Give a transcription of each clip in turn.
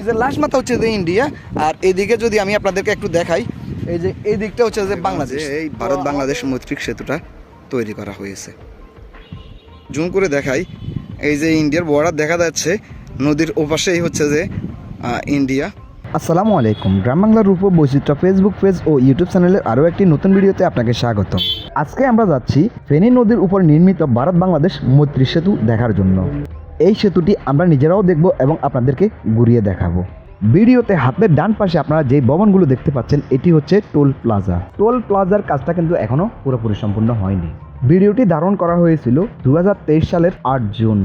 ব্রিজের লাস্ট মাথা হচ্ছে যে ইন্ডিয়া আর এদিকে যদি আমি আপনাদেরকে একটু দেখাই এই যে এই দিকটা হচ্ছে যে বাংলাদেশ। এই ভারত বাংলাদেশ মৈত্রিক সেতুটা তৈরি করা হয়েছে। জুম করে দেখাই এই যে ইন্ডিয়ার বর্ডার দেখা যাচ্ছে নদীর ওপাশেই হচ্ছে যে ইন্ডিয়া আসসালামু আলাইকুম গ্রাম বাংলার রূপ ও বৈচিত্র্য ফেসবুক পেজ ও ইউটিউব চ্যানেলের আরও একটি নতুন ভিডিওতে আপনাকে স্বাগত আজকে আমরা যাচ্ছি ফেনী নদীর উপর নির্মিত ভারত বাংলাদেশ মৈত্রী সেতু দেখার জন্য। এই সেতুটি আমরা নিজেরাও দেখব এবং আপনাদেরকে ঘুরিয়ে দেখাবো। ভিডিওতে হাতের ডান পাশে আপনারা যে ভবনগুলো দেখতে পাচ্ছেন, এটি হচ্ছে টোল প্লাজা। টোল প্লাজার কাজটা কিন্তু এখনও পুরোপুরি সম্পূর্ণ হয়নি। ভিডিওটি ধারণ করা হয়েছিল দু হাজার তেইশ সালের আট জুন।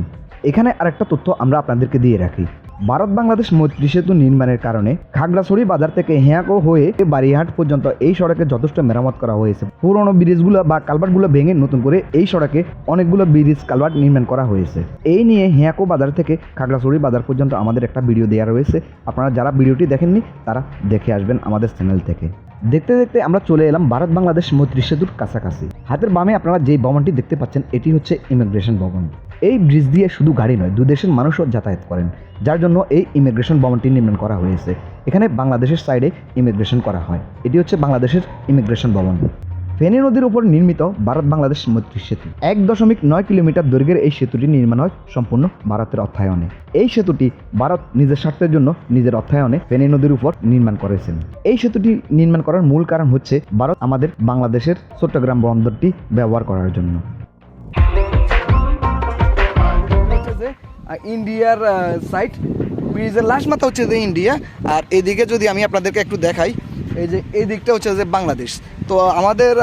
এখানে আরেকটা তথ্য আমরা আপনাদেরকে দিয়ে রাখি। ভারত বাংলাদেশ মৈত্রী সেতু নির্মাণের কারণে খাগড়াছড়ি বাজার থেকে হেঁয়াকো হয়ে বাড়িহাট পর্যন্ত এই সড়কে যথেষ্ট মেরামত করা হয়েছে। পুরনো ব্রিজগুলো বা কালভার্টগুলো ভেঙে নতুন করে এই সড়কে অনেকগুলো ব্রিজ, কালভার্ট নির্মাণ করা হয়েছে। এই নিয়ে হেঁয়াকো বাজার থেকে খাগড়াছড়ি বাজার পর্যন্ত আমাদের একটা ভিডিও দেওয়া রয়েছে। আপনারা যারা ভিডিওটি দেখেননি, তারা দেখে আসবেন আমাদের চ্যানেল থেকে। দেখতে দেখতে আমরা চলে এলাম ভারত বাংলাদেশ মৈত্রী সেতুর কাছাকাছি। হাতের বামে আপনারা যে ভবনটি দেখতে পাচ্ছেন, এটি হচ্ছে ইমিগ্রেশন ভবন। এই ব্রিজ দিয়ে শুধু গাড়ি নয় দেশের মানুষও যাতায়াত করেন, যার জন্য এই ইমিগ্রেশন ভবনটি নির্মাণ করা হয়েছে। এখানে বাংলাদেশের সাইডে ইমিগ্রেশন করা হয়। এটি হচ্ছে বাংলাদেশের ইমিগ্রেশন ভবন। ফেনী নদীর উপর নির্মিত ভারত বাংলাদেশ মৈত্রী সেতু। এক দশমিক নয় কিলোমিটার দৈর্ঘ্যের এই সেতুটি নির্মাণ হয় সম্পূর্ণ ভারতের অর্থায়নে। এই সেতুটি ভারত নিজের স্বার্থের জন্য নিজের অর্থায়নে ফেনী নদীর উপর নির্মাণ করেছেন। এই সেতুটি নির্মাণ করার মূল কারণ হচ্ছে ভারত আমাদের বাংলাদেশের চট্টগ্রাম বন্দরটি ব্যবহার করার জন্য। ইন্ডিয়ার সাইড ব্রিজের লাস্ট মাথা হচ্ছে যে ইন্ডিয়া, আর এদিকে যদি আমি আপনাদেরকে একটু দেখাই, এই যে এই দিকটা হচ্ছে যে বাংলাদেশ। তো আমাদের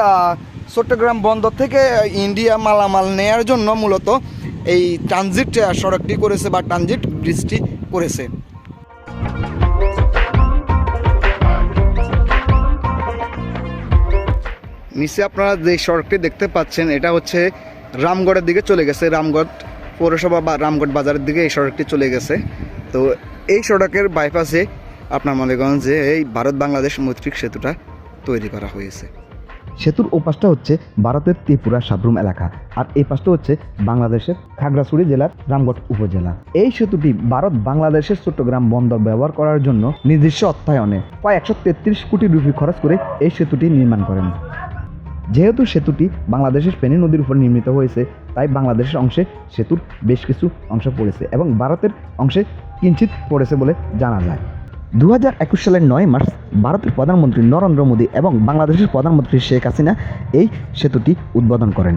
চট্টগ্রাম বন্দর থেকে ইন্ডিয়া মালামাল নেয়ার জন্য মূলত এই ট্রানজিট সড়কটি করেছে বা ট্রানজিট ব্রিজটি করেছে। নিচে আপনারা যে সড়কটি দেখতে পাচ্ছেন, এটা হচ্ছে রামগড়ের দিকে চলে গেছে, রামগড় পৌরসভা বা রামগড় বাজারের দিকে এই সড়কটি চলে গেছে। তো এই সড়কের বাইপাসে আপনার মনে করেন যে এই ভারত বাংলাদেশ মৈত্রিক সেতুটা তৈরি করা হয়েছে। সেতুর ও পাশটা হচ্ছে ভারতের ত্রিপুরা সাবরুম এলাকা আর এই পাশটা হচ্ছে বাংলাদেশের খাগড়াছড়ি জেলার রামগড় উপজেলা। এই সেতুটি ভারত বাংলাদেশের চট্টগ্রাম বন্দর ব্যবহার করার জন্য নিজস্ব অর্থায়নে প্রায় একশো তেত্রিশ কোটি রুপি খরচ করে এই সেতুটি নির্মাণ করেন। যেহেতু সেতুটি বাংলাদেশের ফেনী নদীর উপর নির্মিত হয়েছে, তাই বাংলাদেশের অংশে সেতুর বেশ কিছু অংশ পড়েছে এবং ভারতের অংশে কিঞ্চিত পড়েছে বলে জানা যায়। দু হাজার একুশ সালের নয় মার্চ ভারতের প্রধানমন্ত্রী নরেন্দ্র মোদী এবং বাংলাদেশের প্রধানমন্ত্রী শেখ হাসিনা এই সেতুটি উদ্বোধন করেন।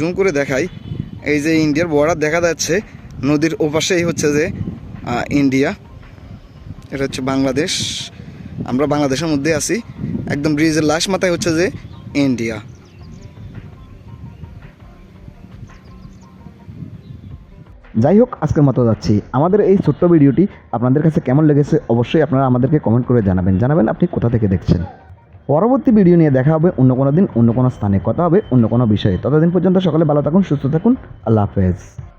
জুম করে দেখাই। এই যে ইন্ডিয়ার বর্ডার দেখা যাচ্ছে, নদীর ওপাশেই হচ্ছে যে ইন্ডিয়া। এটা হচ্ছে বাংলাদেশ। আমরা বাংলাদেশের মধ্যে আছি। একদম ব্রিজের লাস্ট মাথায় হচ্ছে যে, ইন্ডিয়া। যাই হোক, আজকের মতো যাচ্ছি। আমাদের এই ছোট্ট ভিডিওটি আপনাদের কাছে কেমন লেগেছে অবশ্যই আপনারা আমাদেরকে কমেন্ট করে জানাবেন। জানাবেন আপনি কোথা থেকে দেখছেন। পরবর্তী ভিডিও নিয়ে দেখা হবে, অন্য কোনো দিন, অন্য কোনো স্থানে কথা হবে, অন্য কোনো বিষয়ে। ততদিন পর্যন্ত সকলে ভালো থাকুন, সুস্থ থাকুন, আল্লাহ হাফেজ।